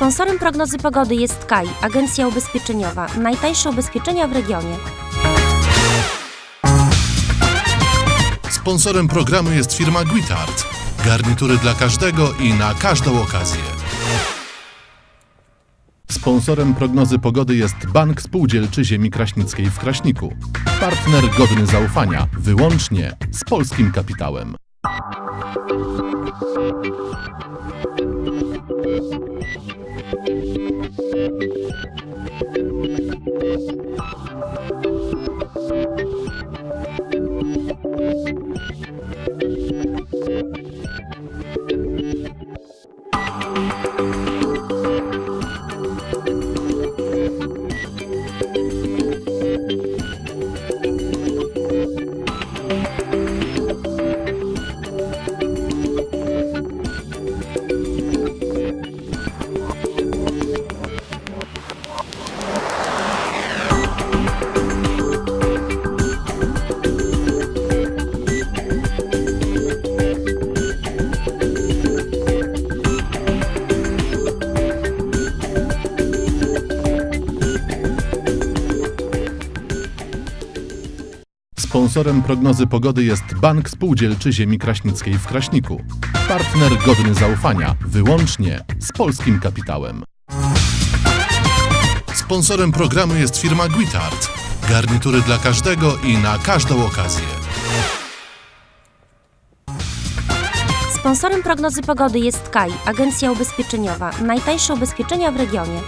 Sponsorem prognozy pogody jest KAI, agencja ubezpieczeniowa. Najtańsze ubezpieczenia w regionie. Sponsorem programu jest firma Guitart. Garnitury dla każdego i na każdą okazję. Sponsorem prognozy pogody jest Bank Spółdzielczy Ziemi Kraśnickiej w Kraśniku. Partner godny zaufania, wyłącznie z polskim kapitałem. Thank you. Sponsorem prognozy pogody jest Bank Spółdzielczy Ziemi Kraśnickiej w Kraśniku. Partner godny zaufania, wyłącznie z polskim kapitałem. Sponsorem programu jest firma Guitart. Garnitury dla każdego i na każdą okazję. Sponsorem prognozy pogody jest KAI, agencja ubezpieczeniowa. Najtańsze ubezpieczenia w regionie.